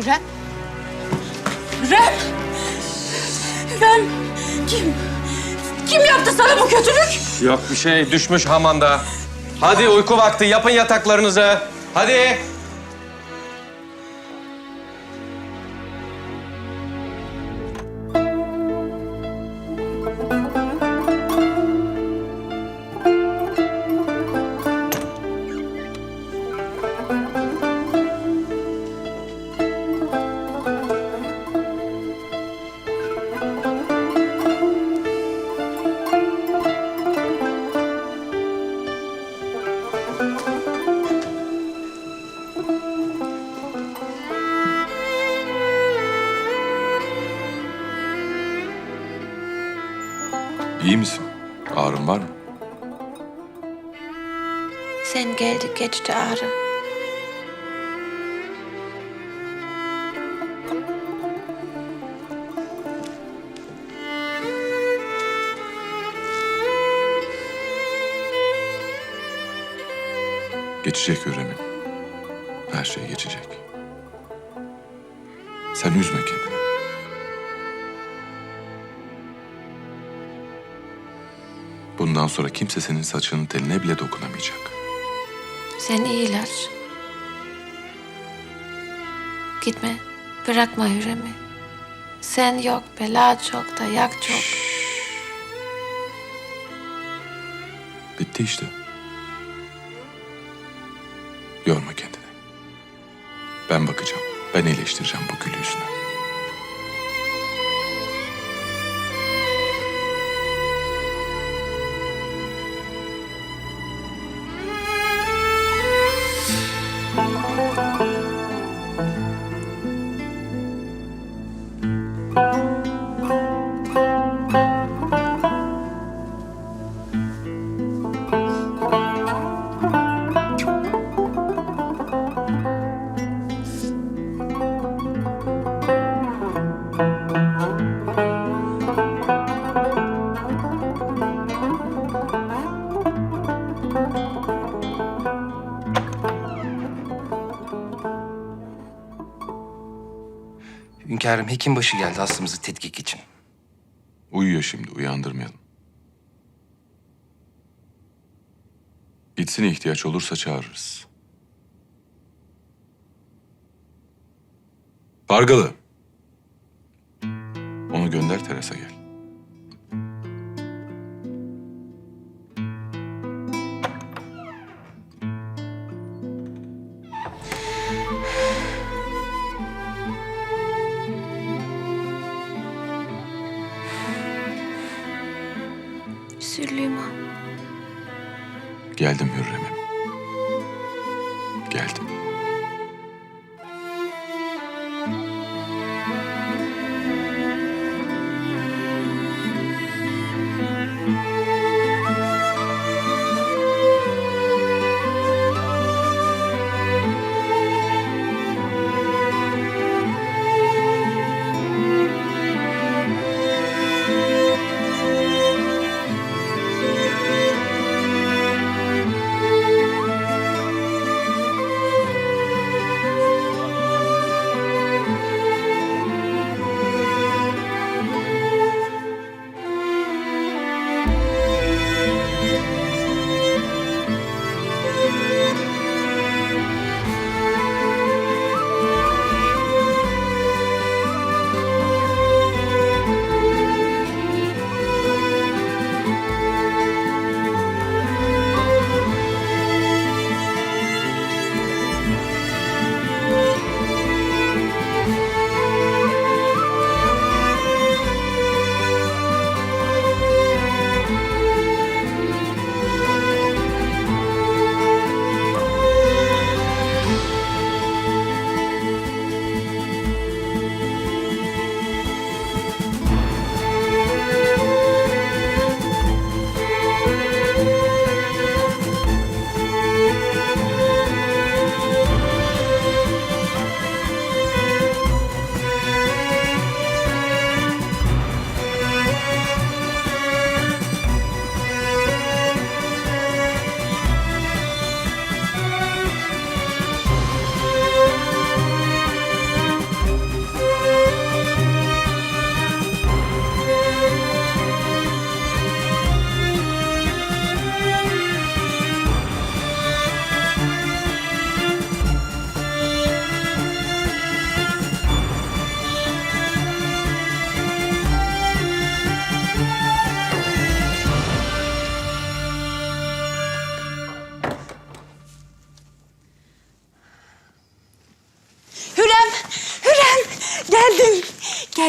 Hürrem. Hürrem. Hürrem. Kim? Kim yaptı sana bu kötülük? Yok bir şey düşmüş hamanda. Hadi uyku vakti yapın yataklarınızı. Hadi. Geçti ağrı. Geçecek Hürrem'im. Her şey geçecek. Sen üzme kendini. Bundan sonra kimse senin saçının teline bile dokunamayacak. Sen iyiler. Gitme. Bırakma Hürrem'i. Sen yok, bela çok, dayak çok. Bitti işte. Yorma kendini. Ben bakacağım. Ben iyileştireceğim bu gül yüzünü. Hünkârım hekimbaşı geldi hastamızı tetkik için. Uyuyor şimdi. Uyandırmayalım. Gitsin ihtiyaç olursa çağırırız. Pargalı. Onu gönder terasa gel. Geldim Hürrem'im.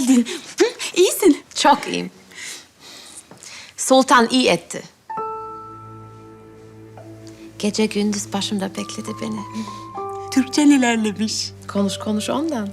Geldin. Hı? İyisin. Çok iyiyim. Sultan iyi etti. Gece gündüz başımda bekledi beni. Türkçen ilerlemiş. Konuş konuş ondan.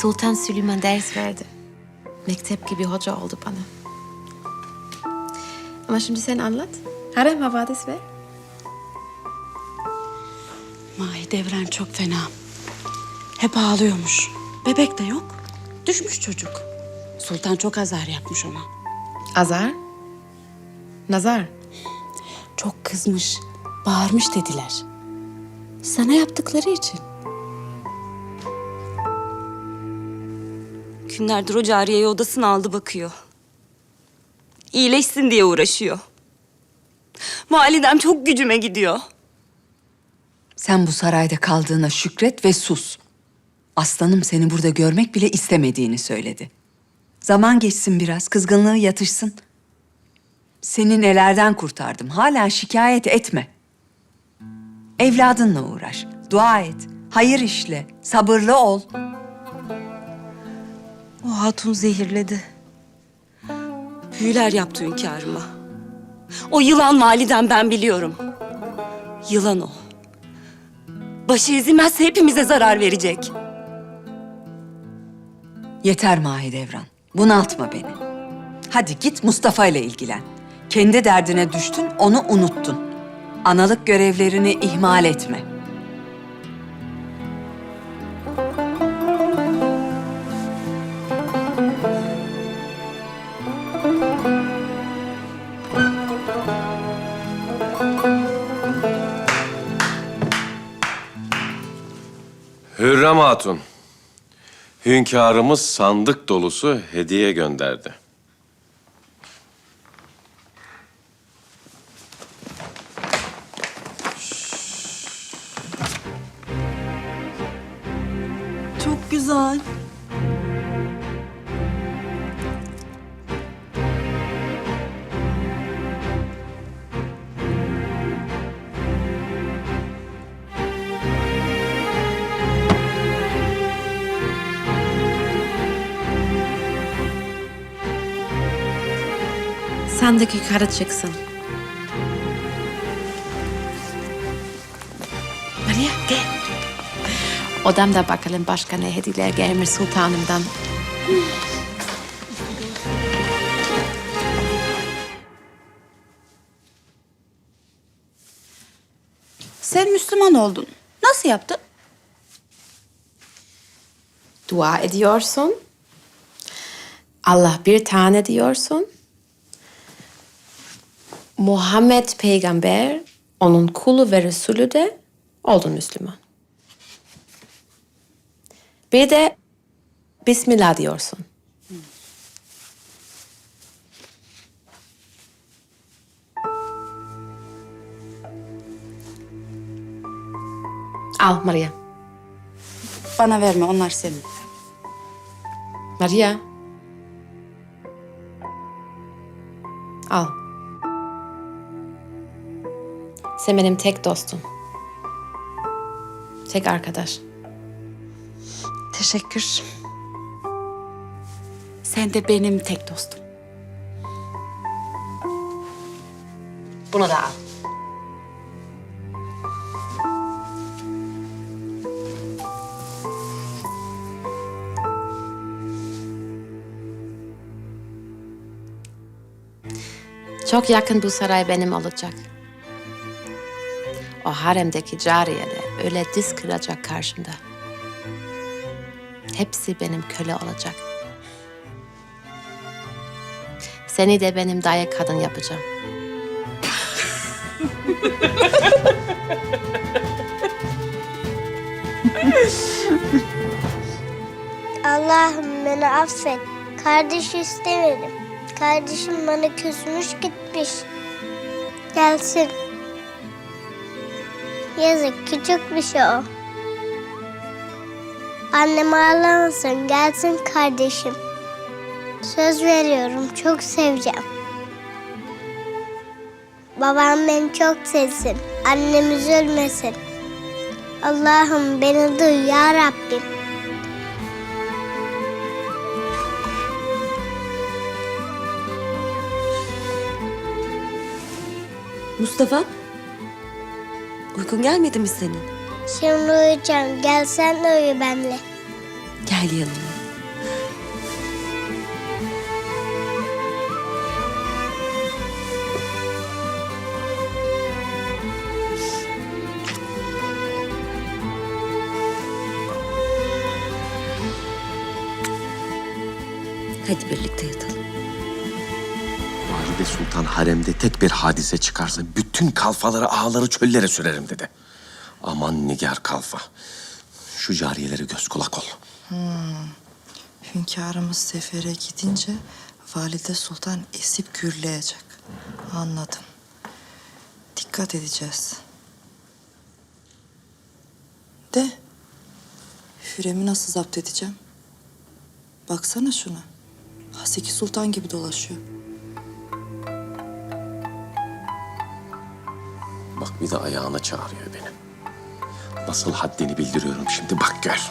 Sultan Süleyman ders verdi. Mektep gibi hoca oldu bana. Ama şimdi sen anlat. Harem havadis ver. Mahidevran çok fena. Hep ağlıyormuş. Bebek de yok. Düşmüş çocuk. Sultan çok azar yapmış ona. Azar. Nazar. Çok kızmış. Bağırmış dediler. Sana yaptıkları için. Günlerdir o cariyeyi odasına aldı bakıyor. İyileşsin diye uğraşıyor. Validem çok gücüme gidiyor. Sen bu sarayda kaldığına şükret ve sus. Aslanım seni burada görmek bile istemediğini söyledi. Zaman geçsin biraz, kızgınlığı yatışsın. Seni nelerden kurtardım, hala şikayet etme. Evladınla uğraş, dua et, hayır işle, sabırlı ol. O hatun zehirledi. Büyüler yaptı hünkârıma. O yılan validem ben biliyorum. Yılan o. Başı ezilmezse hepimize zarar verecek. Yeter Mahidevran, bunaltma beni. Hadi git Mustafa ile ilgilen. Kendi derdine düştün, onu unuttun. Analık görevlerini ihmal etme. Hürrem Hatun. Hünkârımız sandık dolusu hediye gönderdi. Sandık yukarı çıksın. Maria gel. Odamda bakalım başka ne hediyeler gelmiş sultanımdan. Sen Müslüman oldun. Nasıl yaptın? Dua ediyorsun. Allah bir tane diyorsun. Muhammed peygamber, onun kulu ve Resulü de oldun Müslüman. Bir de Bismillah diyorsun. Al Maria. Bana verme onlar senin. Maria. Sen benim tek dostum. Tek arkadaş. Teşekkür. Sen de benim tek dostum. Bunu da al. Çok yakın bu saray benim olacak. O haremdeki cariyeler öyle diz kıracak karşımda. Hepsi benim köle olacak. Seni de benim daya kadın yapacağım. Allah'ım beni affet. Kardeş istemedim. Kardeşim bana küsmüş gitmiş. Gelsin. Yazık küçük bir şey o. Annem ağlamasın gelsin kardeşim. Söz veriyorum çok seveceğim. Babam beni çok sevsin. Annem üzülmesin. Allah'ım beni duy ya Rabbim. Mustafa Uykun gelmedi mi senin? Şimdi uyuyacağım. Gel sen de uyu benimle. Gel yanıma. Hadi birlikte Sultan haremde tek bir hadise çıkarsa bütün kalfaları ağları çöllere sürerim dedi. Aman nigar kalfa. Şu cariyelere göz kulak ol. Hünkârımız sefere gidince Valide Sultan esip gürleyecek. Anladım. Dikkat edeceğiz. De, Hürrem'i nasıl zapt edeceğim? Baksana şuna. Haseki Sultan gibi dolaşıyor. Bak bir de ayağına çağırıyor beni. Nasıl haddini bildiriyorum şimdi bak gör.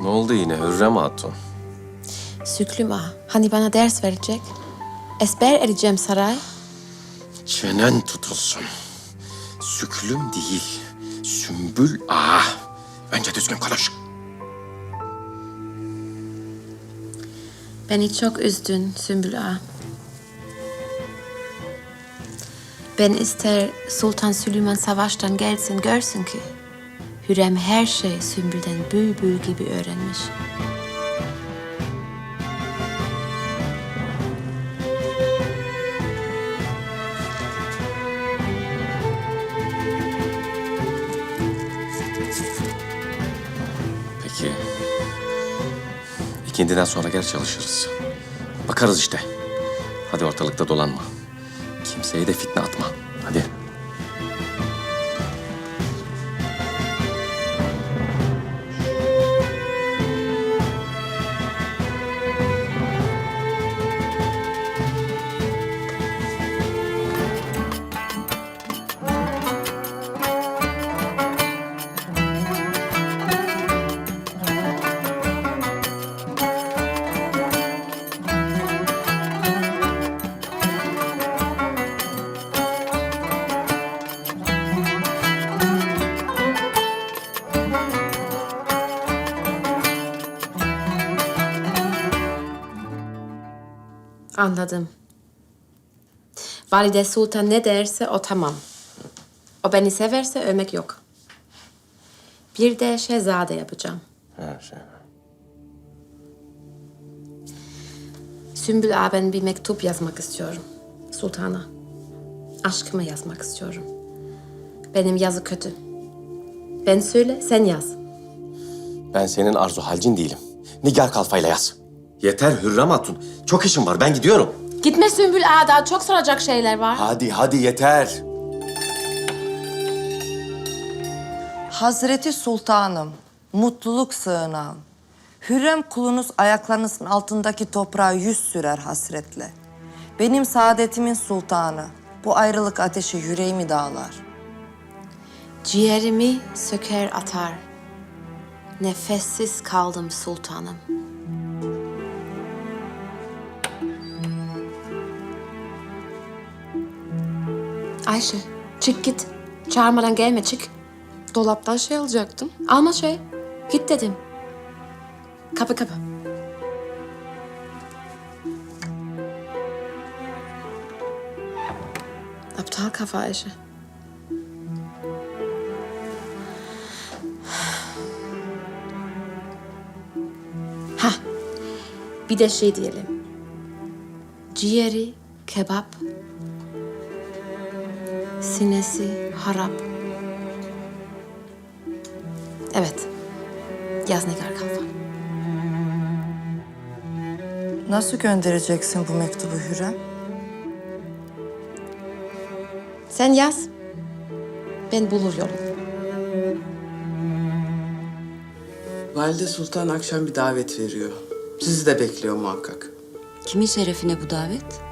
Ne oldu yine Hürrem Hatun? Süklüm ağa, hani bana ders verecek? Esber edeceğim saray. Çenen tutulsun. Süklüm değil, sümbül ağa. Önce düzgün konuş. Beni çok üzdün Sümbül ağa. Ben ister Sultan Süleyman savaştan gelsin görsün ki Hürrem her şey Sümbül'den bülbül gibi öğrenmiş. İkindiden sonra gel çalışırız. Bakarız işte. Hadi ortalıkta dolanma. Kimseye de fitne atma. Anladım. Valide Sultan ne derse o tamam. O beni severse övmek yok. Bir de şehzade yapacağım. Ha, şey. Sümbül ağa ben bir mektup yazmak istiyorum. Sultana. Aşkımı yazmak istiyorum. Benim yazı kötü. Ben söyle, sen yaz. Ben senin arzu halcin değilim. Nigar kalfayla yaz. Yeter Hürrem Hatun. Çok işim var. Ben gidiyorum. Gitme Sümbül ağa, daha çok soracak şeyler var. Hadi hadi yeter. Hazreti Sultanım, mutluluk sığınan. Hürrem kulunuz ayaklarınızın altındaki toprağa yüz sürer hasretle. Benim saadetimin sultanı, bu ayrılık ateşi yüreğimi dağlar. Ciğerimi söker atar. Nefessiz kaldım sultanım. Ayşe, çık git. Çağırmadan gelme, çık. Dolaptan şey alacaktım. Alma şey. Git dedim. Kapı kapı. Aptal kafa Ayşe. Ha, bir de şey diyelim. Ciğeri kebap, sinesi harap. Evet, yaz Nigar Kalfa. Nasıl göndereceksin bu mektubu Hürrem? Sen yaz, ben bulur yolum. Valide Sultan akşam bir davet veriyor. Sizi de bekliyor muhakkak. Kimin şerefine bu davet?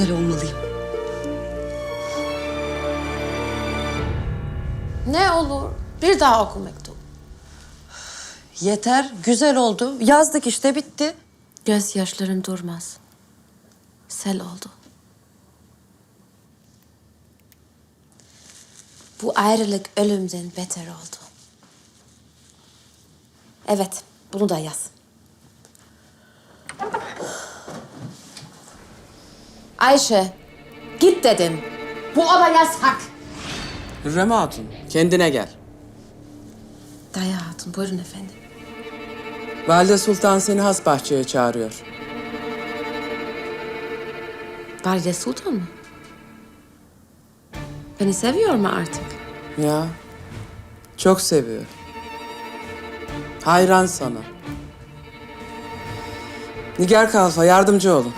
Güzel olmalıyım. Ne olur bir daha oku mektup. Yeter, güzel oldu. Yazdık işte bitti. Gözyaşlarım durmaz. Sel oldu. Bu ayrılık ölümden beter oldu. Evet, bunu da yaz. Ayşe, git dedim. Bu oda yasak. Hürrem Hatun, kendine gel. Daya Hatun, buyurun efendim. Valide Sultan seni has bahçeye çağırıyor. Valide Sultan mı? Beni seviyor mu artık? Ya, çok seviyor. Hayran sana. Nigar Kalfa yardımcı olun.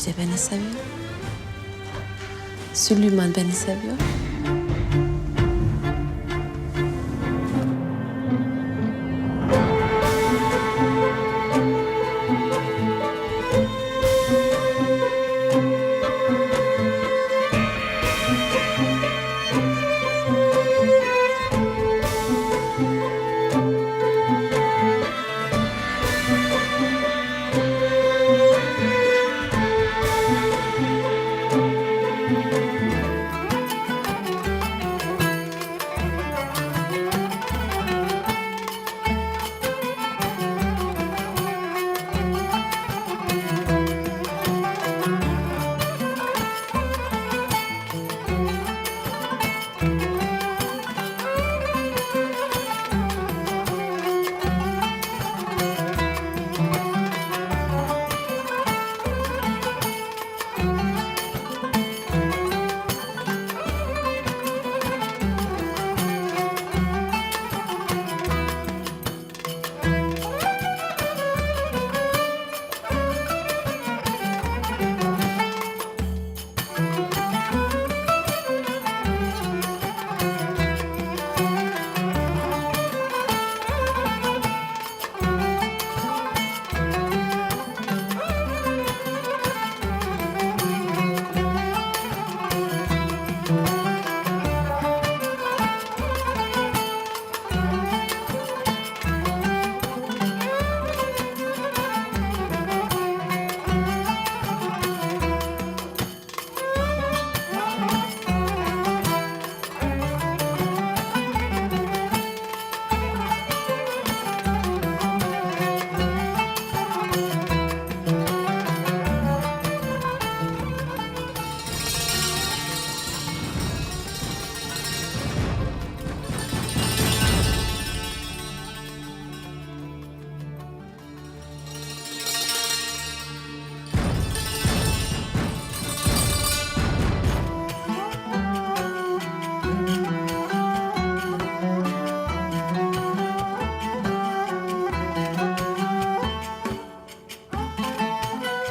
Valide beni seviyor. Süleyman beni seviyor.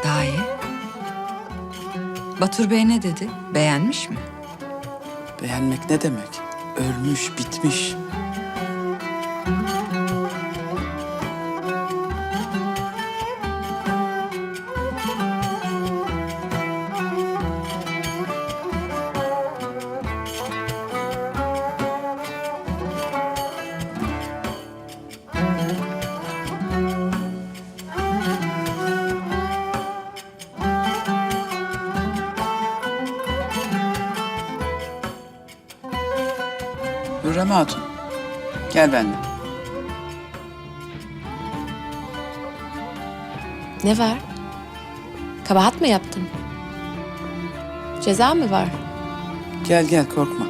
Dahi. Batur Bey ne dedi? Beğenmiş mi? Beğenmek ne demek? Ölmüş, bitmiş. Gel benimle. Ne var? Kabahat mı yaptım? Ceza mı var? Gel gel korkma.